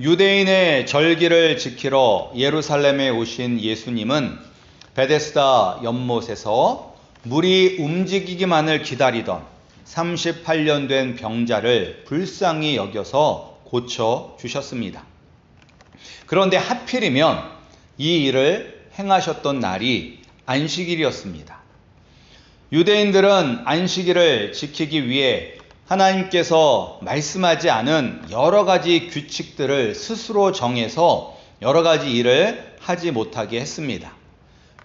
유대인의 절기를 지키러 예루살렘에 오신 예수님은 베데스다 연못에서 물이 움직이기만을 기다리던 38년 된 병자를 불쌍히 여겨서 고쳐 주셨습니다. 그런데 하필이면 이 일을 행하셨던 날이 안식일이었습니다. 유대인들은 안식일을 지키기 위해 하나님께서 말씀하지 않은 여러 가지 규칙들을 스스로 정해서 여러 가지 일을 하지 못하게 했습니다.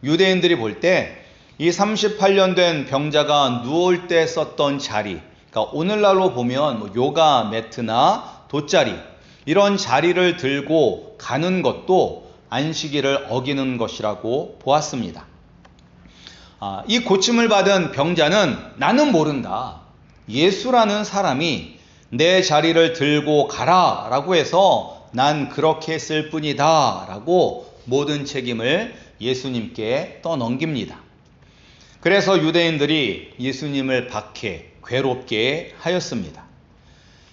유대인들이 볼 때 이 38년 된 병자가 누울 때 썼던 자리, 그러니까 오늘날로 보면 뭐 요가 매트나 돗자리, 이런 자리를 들고 가는 것도 안식일을 어기는 것이라고 보았습니다. 아, 이 고침을 받은 병자는 나는 모른다. 예수라는 사람이 내 자리를 들고 가라 라고 해서 난 그렇게 했을 뿐이다 라고 모든 책임을 예수님께 떠넘깁니다. 그래서 유대인들이 예수님을 박해 괴롭게 하였습니다.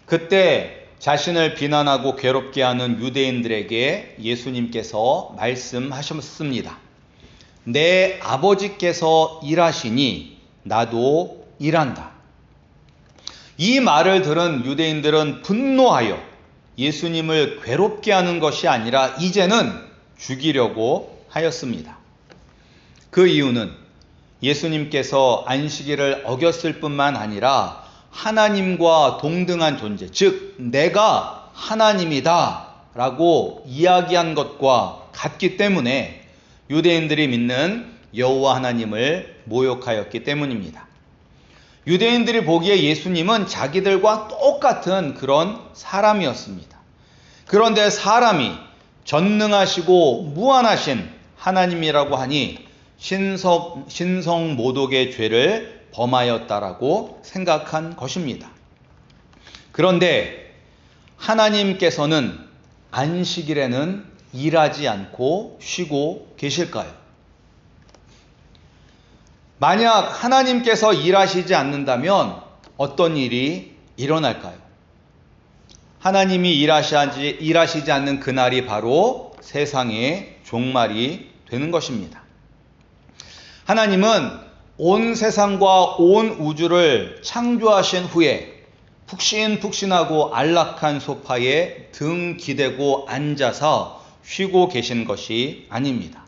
그때 자신을 비난하고 괴롭게 하는 유대인들에게 예수님께서 말씀하셨습니다. 내 아버지께서 일하시니 나도 일한다. 이 말을 들은 유대인들은 분노하여 예수님을 괴롭게 하는 것이 아니라 이제는 죽이려고 하였습니다. 그 이유는 예수님께서 안식일을 어겼을 뿐만 아니라 하나님과 동등한 존재, 즉, 내가 하나님이다 라고 이야기한 것과 같기 때문에 유대인들이 믿는 여호와 하나님을 모욕하였기 때문입니다. 유대인들이 보기에 예수님은 자기들과 똑같은 그런 사람이었습니다. 그런데 사람이 전능하시고 무한하신 하나님이라고 하니 신성, 신성 모독의 죄를 범하였다라고 생각한 것입니다. 그런데 하나님께서는 안식일에는 일하지 않고 쉬고 계실까요? 만약 하나님께서 일하시지 않는다면 어떤 일이 일어날까요? 하나님이 일하시지, 일하시지 않는 그날이 바로 세상의 종말이 되는 것입니다. 하나님은 온 세상과 온 우주를 창조하신 후에 푹신푹신하고 안락한 소파에 등 기대고 앉아서 쉬고 계신 것이 아닙니다.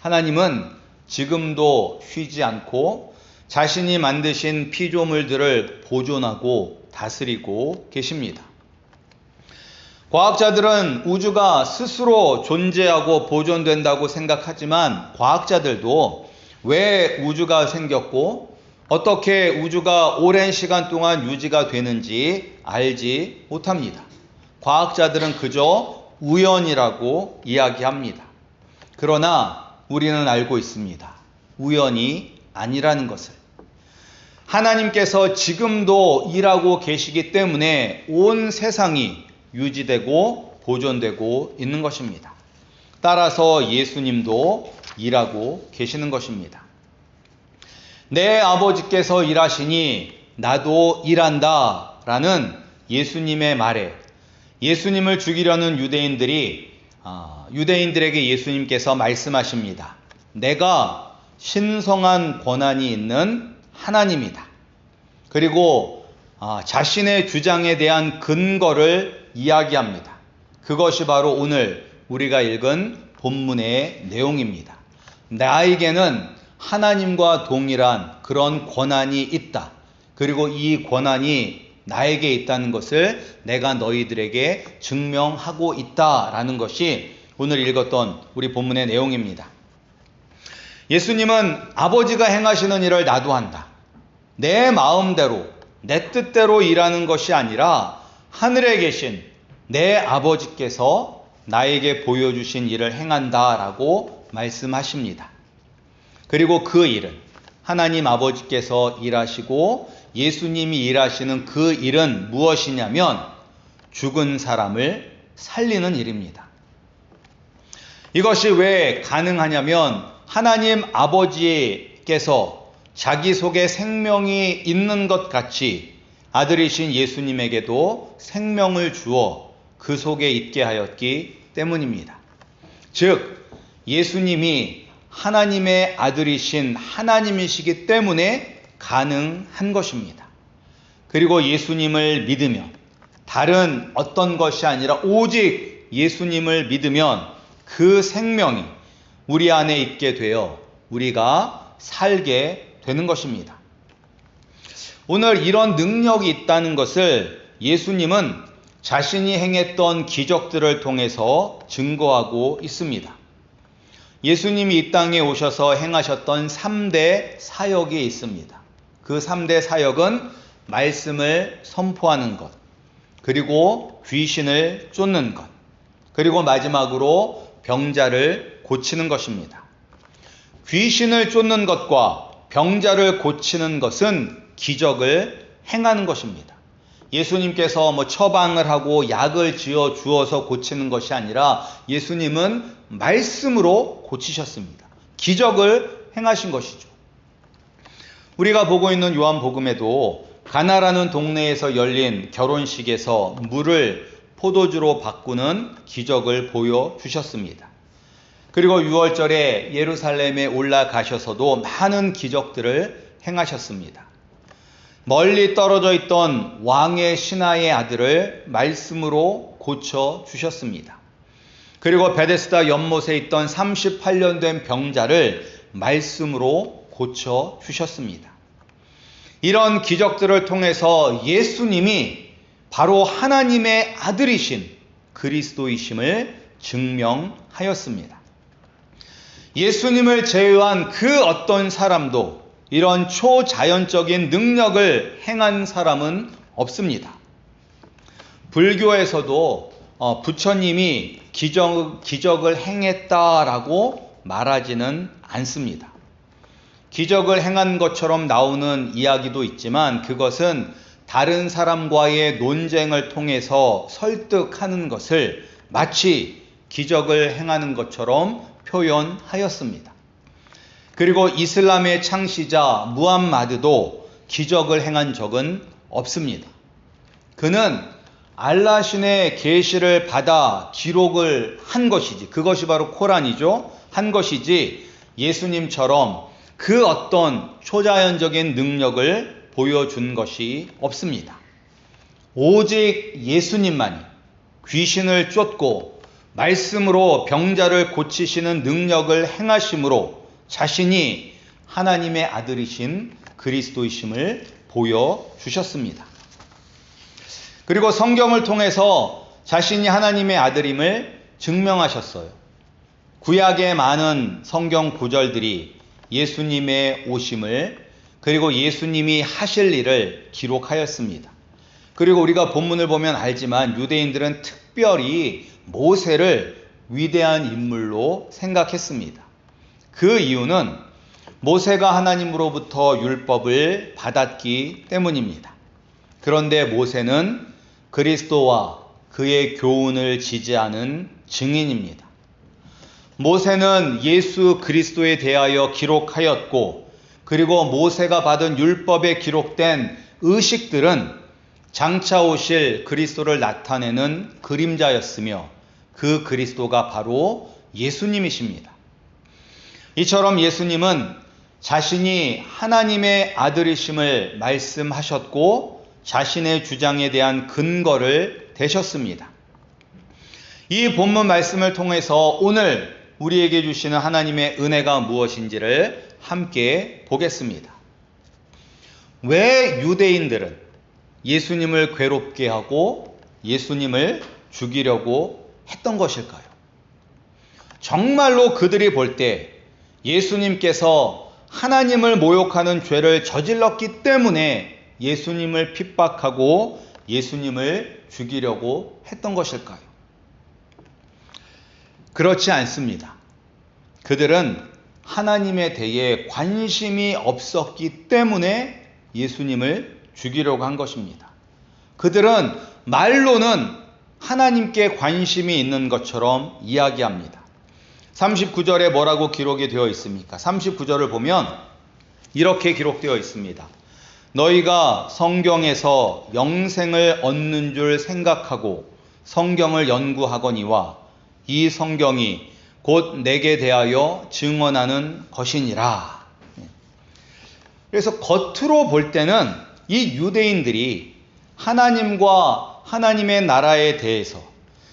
하나님은 지금도 쉬지 않고 자신이 만드신 피조물들을 보존하고 다스리고 계십니다. 과학자들은 우주가 스스로 존재하고 보존된다고 생각하지만 과학자들도 왜 우주가 생겼고 어떻게 우주가 오랜 시간 동안 유지가 되는지 알지 못합니다. 과학자들은 그저 우연이라고 이야기합니다. 그러나 우리는 알고 있습니다. 우연이 아니라는 것을. 하나님께서 지금도 일하고 계시기 때문에 온 세상이 유지되고 보존되고 있는 것입니다. 따라서 예수님도 일하고 계시는 것입니다. 내 아버지께서 일하시니 나도 일한다 라는 예수님의 말에 예수님을 죽이려는 유대인들이 아, 유대인들에게 예수님께서 말씀하십니다. 내가 신성한 권한이 있는 하나님이다. 그리고 아, 자신의 주장에 대한 근거를 이야기합니다. 그것이 바로 오늘 우리가 읽은 본문의 내용입니다. 나에게는 하나님과 동일한 그런 권한이 있다. 그리고 이 권한이 나에게 있다는 것을 내가 너희들에게 증명하고 있다라는 것이 오늘 읽었던 우리 본문의 내용입니다. 예수님은 아버지가 행하시는 일을 나도 한다. 내 마음대로, 내 뜻대로 일하는 것이 아니라 하늘에 계신 내 아버지께서 나에게 보여주신 일을 행한다라고 말씀하십니다. 그리고 그 일은 하나님 아버지께서 일하시고 예수님이 일하시는 그 일은 무엇이냐면 죽은 사람을 살리는 일입니다. 이것이 왜 가능하냐면 하나님 아버지께서 자기 속에 생명이 있는 것 같이 아들이신 예수님에게도 생명을 주어 그 속에 있게 하였기 때문입니다. 즉, 예수님이 하나님의 아들이신 하나님이시기 때문에 가능한 것입니다. 그리고 예수님을 믿으면 다른 어떤 것이 아니라 오직 예수님을 믿으면 그 생명이 우리 안에 있게 되어 우리가 살게 되는 것입니다. 오늘 이런 능력이 있다는 것을 예수님은 자신이 행했던 기적들을 통해서 증거하고 있습니다. 예수님이 이 땅에 오셔서 행하셨던 3대 사역이 있습니다. 그 3대 사역은 말씀을 선포하는 것, 그리고 귀신을 쫓는 것, 그리고 마지막으로 병자를 고치는 것입니다. 귀신을 쫓는 것과 병자를 고치는 것은 기적을 행하는 것입니다. 예수님께서 뭐 처방을 하고 약을 지어 주어서 고치는 것이 아니라 예수님은 말씀으로 고치셨습니다. 기적을 행하신 것이죠. 우리가 보고 있는 요한복음에도 가나라는 동네에서 열린 결혼식에서 물을 포도주로 바꾸는 기적을 보여주셨습니다. 그리고 6월절에 예루살렘에 올라가셔서도 많은 기적들을 행하셨습니다. 멀리 떨어져 있던 왕의 신하의 아들을 말씀으로 고쳐 주셨습니다. 그리고 베데스다 연못에 있던 38년 된 병자를 말씀으로 고쳐 주셨습니다. 이런 기적들을 통해서 예수님이 바로 하나님의 아들이신 그리스도이심을 증명하였습니다. 예수님을 제외한 그 어떤 사람도 이런 초자연적인 능력을 행한 사람은 없습니다. 불교에서도 어, 부처님이 기적, 기적을 행했다라고 말하지는 않습니다. 기적을 행한 것처럼 나오는 이야기도 있지만 그것은 다른 사람과의 논쟁을 통해서 설득하는 것을 마치 기적을 행하는 것처럼 표현하였습니다. 그리고 이슬람의 창시자 무함마드도 기적을 행한 적은 없습니다. 그는 알라신의 계시를 받아 기록을 한 것이지 그것이 바로 코란이죠. 한 것이지 예수님처럼 그 어떤 초자연적인 능력을 보여준 것이 없습니다. 오직 예수님만이 귀신을 쫓고 말씀으로 병자를 고치시는 능력을 행하심으로 자신이 하나님의 아들이신 그리스도이심을 보여주셨습니다. 그리고 성경을 통해서 자신이 하나님의 아들임을 증명하셨어요. 구약의 많은 성경 구절들이 예수님의 오심을 그리고 예수님이 하실 일을 기록하였습니다. 그리고 우리가 본문을 보면 알지만 유대인들은 특별히 모세를 위대한 인물로 생각했습니다. 그 이유는 모세가 하나님으로부터 율법을 받았기 때문입니다. 그런데 모세는 그리스도와 그의 교훈을 지지하는 증인입니다. 모세는 예수 그리스도에 대하여 기록하였고, 그리고 모세가 받은 율법에 기록된 의식들은 장차 오실 그리스도를 나타내는 그림자였으며, 그 그리스도가 바로 예수님이십니다. 이처럼 예수님은 자신이 하나님의 아들이심을 말씀하셨고 자신의 주장에 대한 근거를 대셨습니다. 이 본문 말씀을 통해서 오늘 우리에게 주시는 하나님의 은혜가 무엇인지를 함께 보겠습니다. 왜 유대인들은 예수님을 괴롭게 하고 예수님을 죽이려고 했던 것일까요? 정말로 그들이 볼 때 예수님께서 하나님을 모욕하는 죄를 저질렀기 때문에 예수님을 핍박하고 예수님을 죽이려고 했던 것일까요? 그렇지 않습니다. 그들은 하나님에 대해 관심이 없었기 때문에 예수님을 죽이려고 한 것입니다. 그들은 말로는 하나님께 관심이 있는 것처럼 이야기합니다. 39절에 뭐라고 기록이 되어 있습니까? 39절을 보면 이렇게 기록되어 있습니다. 너희가 성경에서 영생을 얻는 줄 생각하고 성경을 연구하거니와 이 성경이 곧 내게 대하여 증언하는 것이니라. 그래서 겉으로 볼 때는 이 유대인들이 하나님과 하나님의 나라에 대해서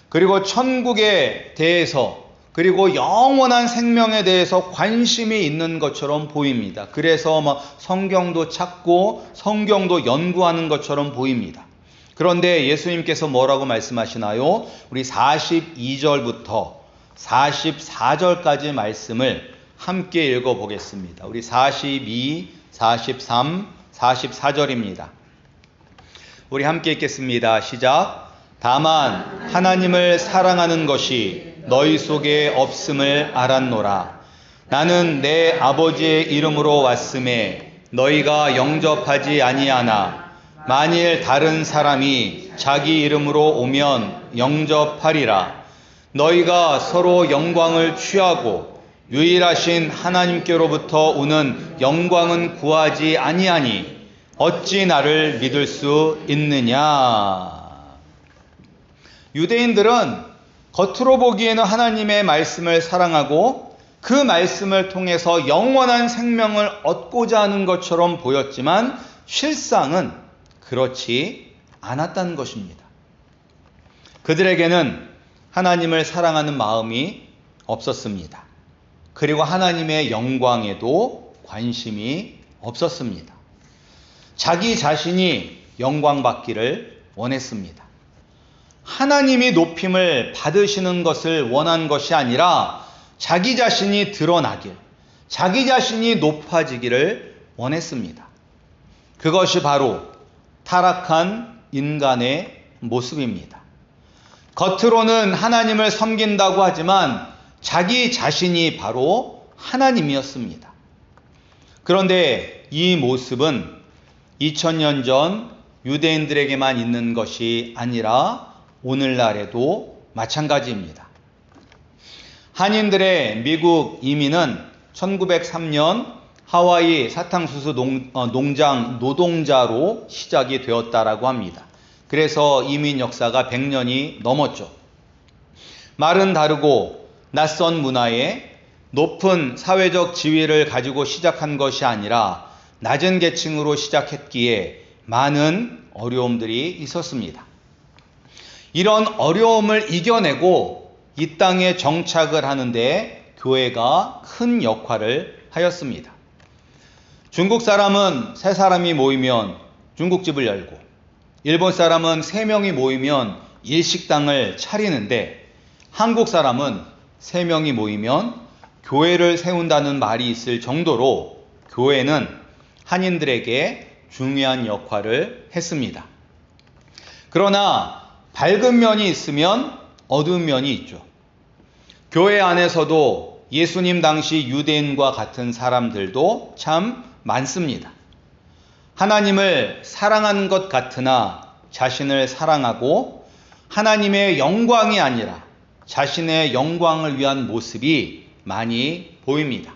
그리고 천국에 대해서 그리고 영원한 생명에 대해서 관심이 있는 것처럼 보입니다. 그래서 막 성경도 찾고 성경도 연구하는 것처럼 보입니다. 그런데 예수님께서 뭐라고 말씀하시나요? 우리 42절부터 44절까지 말씀을 함께 읽어 보겠습니다. 우리 42, 43, 44절입니다. 우리 함께 읽겠습니다. 시작. 다만 하나님을 사랑하는 것이 너희 속에 없음을 알았노라. 나는 내 아버지의 이름으로 왔음에 너희가 영접하지 아니하나 만일 다른 사람이 자기 이름으로 오면 영접하리라. 너희가 서로 영광을 취하고 유일하신 하나님께로부터 오는 영광은 구하지 아니하니 어찌 나를 믿을 수 있느냐? 유대인들은 겉으로 보기에는 하나님의 말씀을 사랑하고 그 말씀을 통해서 영원한 생명을 얻고자 하는 것처럼 보였지만 실상은 그렇지 않았다는 것입니다. 그들에게는 하나님을 사랑하는 마음이 없었습니다. 그리고 하나님의 영광에도 관심이 없었습니다. 자기 자신이 영광 받기를 원했습니다. 하나님이 높임을 받으시는 것을 원한 것이 아니라 자기 자신이 드러나길, 자기 자신이 높아지기를 원했습니다. 그것이 바로 타락한 인간의 모습입니다. 겉으로는 하나님을 섬긴다고 하지만 자기 자신이 바로 하나님이었습니다. 그런데 이 모습은 2000년 전 유대인들에게만 있는 것이 아니라 오늘날에도 마찬가지입니다. 한인들의 미국 이민은 1903년 하와이 사탕수수 농, 어, 농장 노동자로 시작이 되었다라고 합니다. 그래서 이민 역사가 100년이 넘었죠. 말은 다르고 낯선 문화에 높은 사회적 지위를 가지고 시작한 것이 아니라 낮은 계층으로 시작했기에 많은 어려움들이 있었습니다. 이런 어려움을 이겨내고 이 땅에 정착을 하는데 교회가 큰 역할을 하였습니다. 중국 사람은 세 사람이 모이면 중국집을 열고 일본 사람은 세 명이 모이면 일식당을 차리는데 한국 사람은 세 명이 모이면 교회를 세운다는 말이 있을 정도로 교회는 한인들에게 중요한 역할을 했습니다. 그러나 밝은 면이 있으면 어두운 면이 있죠. 교회 안에서도 예수님 당시 유대인과 같은 사람들도 참 많습니다. 하나님을 사랑하는 것 같으나 자신을 사랑하고 하나님의 영광이 아니라 자신의 영광을 위한 모습이 많이 보입니다.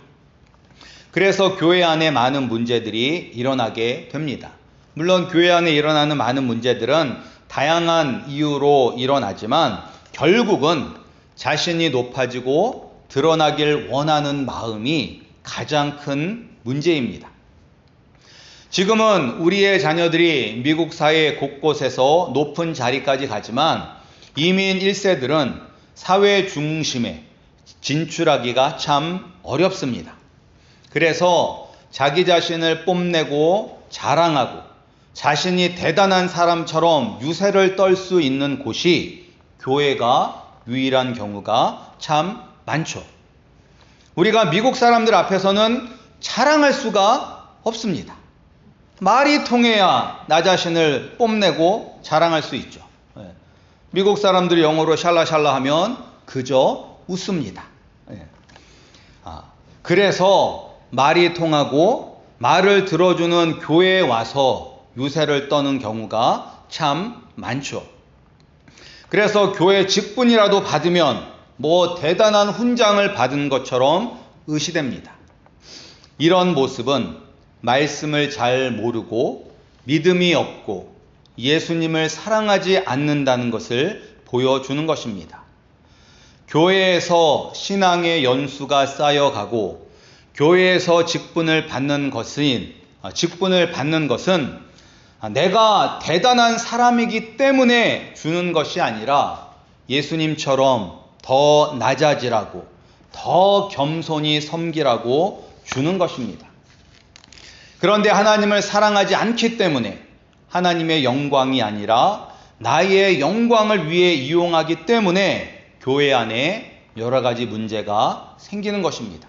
그래서 교회 안에 많은 문제들이 일어나게 됩니다. 물론 교회 안에 일어나는 많은 문제들은 다양한 이유로 일어나지만 결국은 자신이 높아지고 드러나길 원하는 마음이 가장 큰 문제입니다. 지금은 우리의 자녀들이 미국 사회 곳곳에서 높은 자리까지 가지만 이민 1세들은 사회 중심에 진출하기가 참 어렵습니다. 그래서 자기 자신을 뽐내고 자랑하고 자신이 대단한 사람처럼 유세를 떨 수 있는 곳이 교회가 유일한 경우가 참 많죠. 우리가 미국 사람들 앞에서는 자랑할 수가 없습니다. 말이 통해야 나 자신을 뽐내고 자랑할 수 있죠. 예. 미국 사람들이 영어로 샬라샬라 하면 그저 웃습니다. 예. 아, 그래서 말이 통하고 말을 들어주는 교회에 와서 유세를 떠는 경우가 참 많죠. 그래서 교회 직분이라도 받으면 뭐 대단한 훈장을 받은 것처럼 의시됩니다. 이런 모습은 말씀을 잘 모르고 믿음이 없고 예수님을 사랑하지 않는다는 것을 보여주는 것입니다. 교회에서 신앙의 연수가 쌓여가고 교회에서 직분을 받는 것은 아, 직분을 받는 것은 내가 대단한 사람이기 때문에 주는 것이 아니라 예수님처럼 더 낮아지라고 더 겸손히 섬기라고 주는 것입니다. 그런데 하나님을 사랑하지 않기 때문에 하나님의 영광이 아니라 나의 영광을 위해 이용하기 때문에 교회 안에 여러 가지 문제가 생기는 것입니다.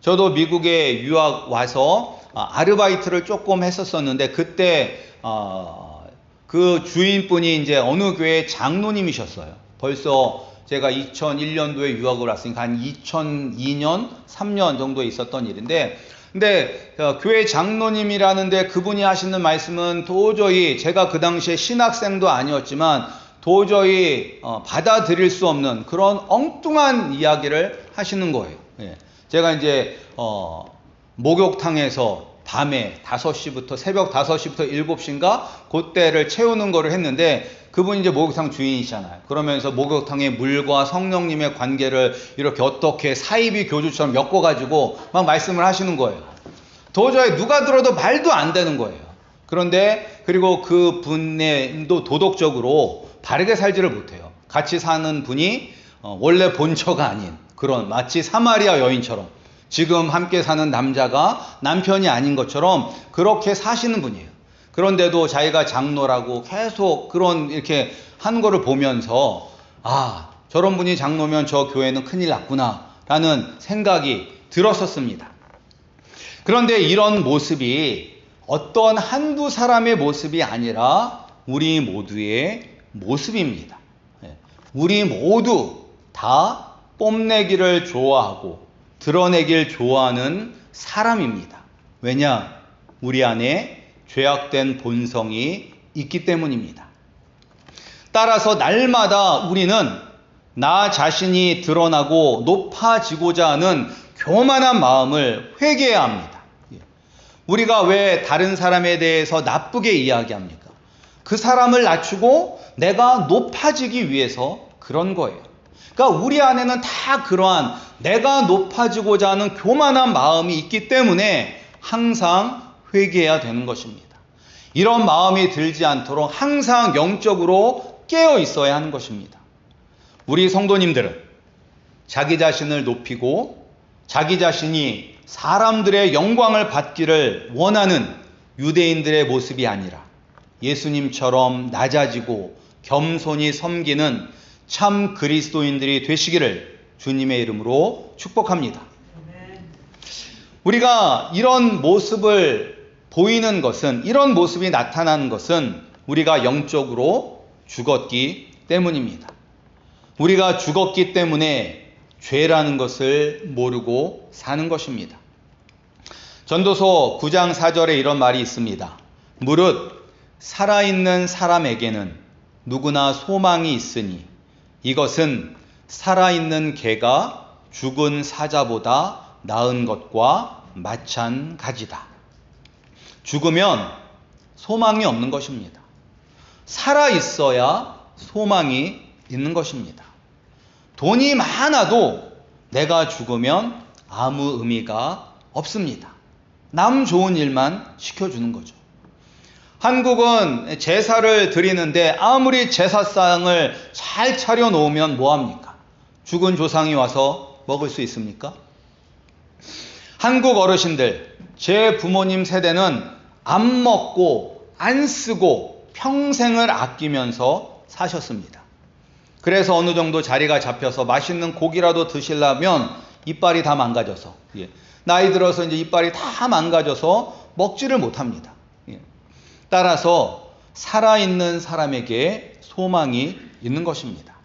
저도 미국에 유학 와서 아, 아르바이트를 조금 했었었는데 그때 어, 그 주인분이 이제 어느 교회 장로님이셨어요. 벌써 제가 2001년도에 유학을 왔으니까 한 2002년, 3년 정도에 있었던 일인데 근데 어, 교회 장로님이라는데 그분이 하시는 말씀은 도저히 제가 그 당시에 신학생도 아니었지만 도저히 어, 받아들일 수 없는 그런 엉뚱한 이야기를 하시는 거예요. 예. 제가 이제 어, 목욕탕에서 밤에 5시부터 새벽 5시부터 7시인가 그때를 채우는 거를 했는데 그분이 이제 목욕탕 주인이잖아요. 그러면서 목욕탕의 물과 성령님의 관계를 이렇게 어떻게 사이비 교주처럼 엮어가지고 막 말씀을 하시는 거예요. 도저히 누가 들어도 말도 안 되는 거예요. 그런데 그리고 그 분도 도덕적으로 바르게 살지를 못해요. 같이 사는 분이 어, 원래 본처가 아닌 그런 마치 사마리아 여인처럼 지금 함께 사는 남자가 남편이 아닌 것처럼 그렇게 사시는 분이에요. 그런데도 자기가 장로라고 계속 그런 이렇게 하는 거를 보면서 아, 저런 분이 장로면 저 교회는 큰일 났구나 라는 생각이 들었었습니다. 그런데 이런 모습이 어떤 한두 사람의 모습이 아니라 우리 모두의 모습입니다. 예, 우리 모두 다 뽐내기를 좋아하고 드러내길 좋아하는 사람입니다. 왜냐? 우리 안에 죄악된 본성이 있기 때문입니다. 따라서 날마다 우리는 나 자신이 드러나고 높아지고자 하는 교만한 마음을 회개해야 합니다. 우리가 왜 다른 사람에 대해서 나쁘게 이야기합니까? 그 사람을 낮추고 내가 높아지기 위해서 그런 거예요. 그러니까 우리 안에는 다 그러한 내가 높아지고자 하는 교만한 마음이 있기 때문에 항상 회개해야 되는 것입니다. 이런 마음이 들지 않도록 항상 영적으로 깨어 있어야 하는 것입니다. 우리 성도님들은 자기 자신을 높이고 자기 자신이 사람들의 영광을 받기를 원하는 유대인들의 모습이 아니라 예수님처럼 낮아지고 겸손히 섬기는 참 그리스도인들이 되시기를 주님의 이름으로 축복합니다. 우리가 이런 모습을 보이는 것은 이런 모습이 나타나는 것은 우리가 영적으로 죽었기 때문입니다. 우리가 죽었기 때문에 죄라는 것을 모르고 사는 것입니다. 전도서 9장 4절에 이런 말이 있습니다. 무릇 살아있는 사람에게는 누구나 소망이 있으니 이것은 살아있는 개가 죽은 사자보다 나은 것과 마찬가지다. 죽으면 소망이 없는 것입니다. 살아 있어야 소망이 있는 것입니다. 돈이 많아도 내가 죽으면 아무 의미가 없습니다. 남 좋은 일만 시켜주는 거죠. 한국은 제사를 드리는데 아무리 제사상을 잘 차려 놓으면 뭐합니까? 죽은 조상이 와서 먹을 수 있습니까? 한국 어르신들, 제 부모님 세대는 안 먹고 안 쓰고 평생을 아끼면서 사셨습니다. 그래서 어느 정도 자리가 잡혀서 맛있는 고기라도 드시려면 이빨이 다 망가져서 예. 나이 들어서 이제 이빨이 다 망가져서 먹지를 못합니다. 예. 따라서 살아있는 사람에게 소망이 있는 것입니다.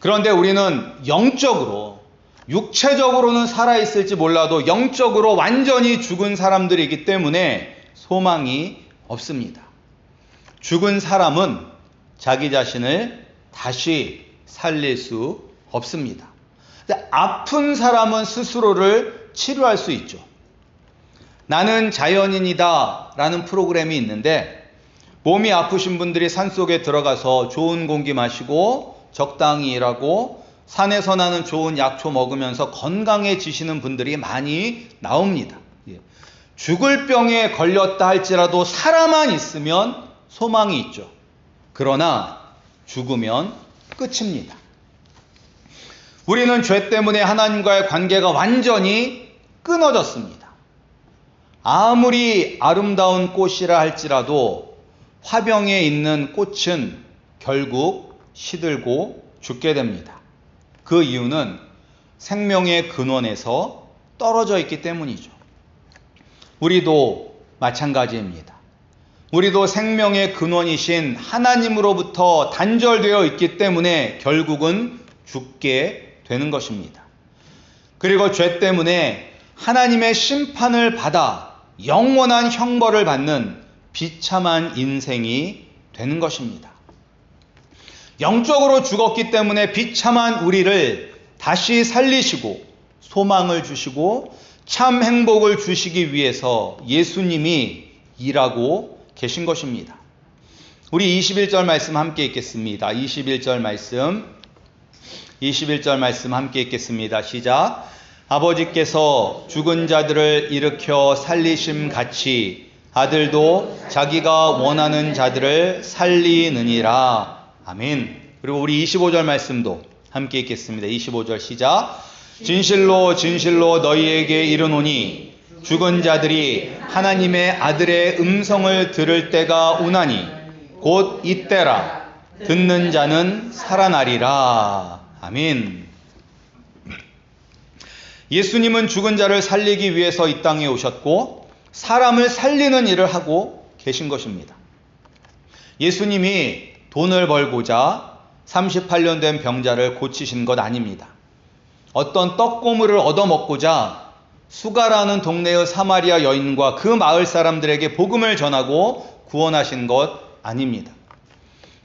그런데 우리는 영적으로 육체적으로는 살아있을지 몰라도 영적으로 완전히 죽은 사람들이기 때문에 소망이 없습니다. 죽은 사람은 자기 자신을 다시 살릴 수 없습니다. 아픈 사람은 스스로를 치료할 수 있죠. 나는 자연인이다 라는 프로그램이 있는데 몸이 아프신 분들이 산 속에 들어가서 좋은 공기 마시고 적당히 일하고 산에서 나는 좋은 약초 먹으면서 건강해지시는 분들이 많이 나옵니다. 예. 죽을 병에 걸렸다 할지라도 살아만 있으면 소망이 있죠. 그러나 죽으면 끝입니다. 우리는 죄 때문에 하나님과의 관계가 완전히 끊어졌습니다. 아무리 아름다운 꽃이라 할지라도 화병에 있는 꽃은 결국 시들고 죽게 됩니다. 그 이유는 생명의 근원에서 떨어져 있기 때문이죠. 우리도 마찬가지입니다. 우리도 생명의 근원이신 하나님으로부터 단절되어 있기 때문에 결국은 죽게 되는 것입니다. 그리고 죄 때문에 하나님의 심판을 받아 영원한 형벌을 받는 비참한 인생이 되는 것입니다. 영적으로 죽었기 때문에 비참한 우리를 다시 살리시고 소망을 주시고 참 행복을 주시기 위해서 예수님이 일하고 계신 것입니다. 우리 21절 말씀 함께 읽겠습니다. 21절 말씀 21절 말씀 함께 읽겠습니다. 시작. 아버지께서 죽은 자들을 일으켜 살리심 같이 아들도 자기가 원하는 자들을 살리느니라. 아멘. 그리고 우리 25절 말씀도 함께 읽겠습니다. 25절 시작. 진실로 진실로 너희에게 이르노니 죽은 자들이 하나님의 아들의 음성을 들을 때가 오나니 곧 이때라 듣는 자는 살아나리라. 아멘. 예수님은 죽은 자를 살리기 위해서 이 땅에 오셨고 사람을 살리는 일을 하고 계신 것입니다. 예수님이 돈을 벌고자 38년 된 병자를 고치신 것 아닙니다. 어떤 떡고물을 얻어먹고자 수가라는 동네의 사마리아 여인과 그 마을 사람들에게 복음을 전하고 구원하신 것 아닙니다.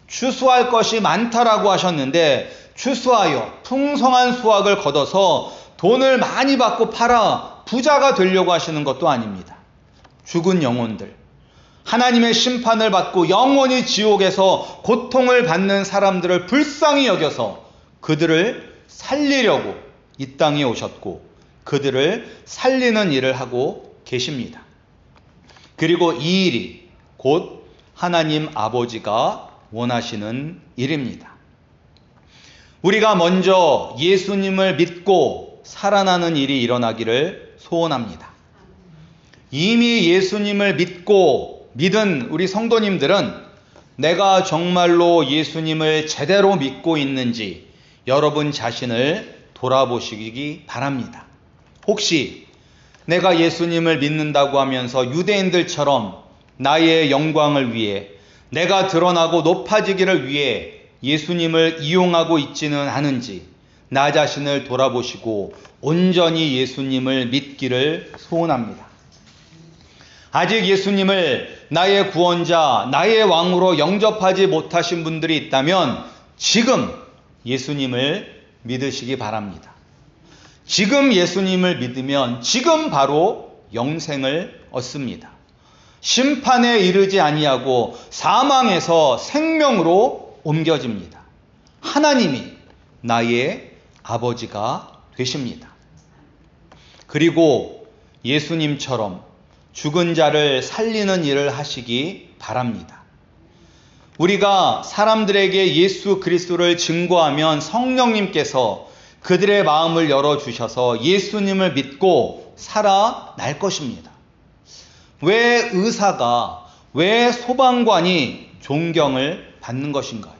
추수할 것이 많다라고 하셨는데 추수하여 풍성한 수확을 거둬서 돈을 많이 받고 팔아 부자가 되려고 하시는 것도 아닙니다. 죽은 영혼들, 하나님의 심판을 받고 영원히 지옥에서 고통을 받는 사람들을 불쌍히 여겨서 그들을 살리려고 이 땅에 오셨고 그들을 살리는 일을 하고 계십니다. 그리고 이 일이 곧 하나님 아버지가 원하시는 일입니다. 우리가 먼저 예수님을 믿고 살아나는 일이 일어나기를 소원합니다. 이미 예수님을 믿고 믿은 우리 성도님들은 내가 정말로 예수님을 제대로 믿고 있는지 여러분 자신을 돌아보시기 바랍니다. 혹시 내가 예수님을 믿는다고 하면서 유대인들처럼 나의 영광을 위해 내가 드러나고 높아지기를 위해 예수님을 이용하고 있지는 않은지 나 자신을 돌아보시고 온전히 예수님을 믿기를 소원합니다. 아직 예수님을 나의 구원자, 나의 왕으로 영접하지 못하신 분들이 있다면 지금 예수님을 믿으시기 바랍니다. 지금 예수님을 믿으면 지금 바로 영생을 얻습니다. 심판에 이르지 아니하고 사망에서 생명으로 옮겨집니다. 하나님이 나의 아버지가 되십니다. 그리고 예수님처럼 죽은 자를 살리는 일을 하시기 바랍니다. 우리가 사람들에게 예수 그리스도를 증거하면 성령님께서 그들의 마음을 열어주셔서 예수님을 믿고 살아날 것입니다. 왜 의사가, 왜 소방관이 존경을 받는 것인가요?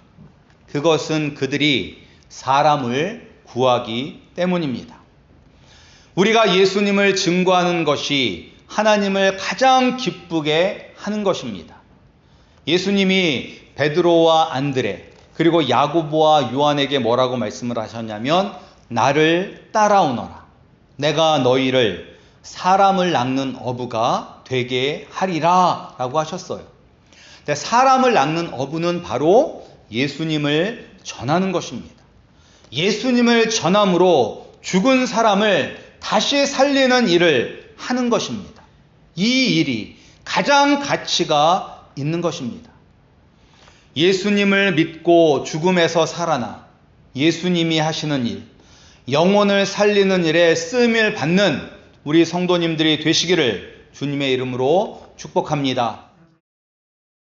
그것은 그들이 사람을 구하기 때문입니다. 우리가 예수님을 증거하는 것이 하나님을 가장 기쁘게 하는 것입니다. 예수님이 베드로와 안드레 그리고 야고보와 요한에게 뭐라고 말씀을 하셨냐면 나를 따라오너라. 내가 너희를 사람을 낚는 어부가 되게 하리라 라고 하셨어요. 사람을 낚는 어부는 바로 예수님을 전하는 것입니다. 예수님을 전함으로 죽은 사람을 다시 살리는 일을 하는 것입니다. 이 일이 가장 가치가 있는 것입니다. 예수님을 믿고 죽음에서 살아나 예수님이 하시는 일, 영혼을 살리는 일에 쓰임을 받는 우리 성도님들이 되시기를 주님의 이름으로 축복합니다.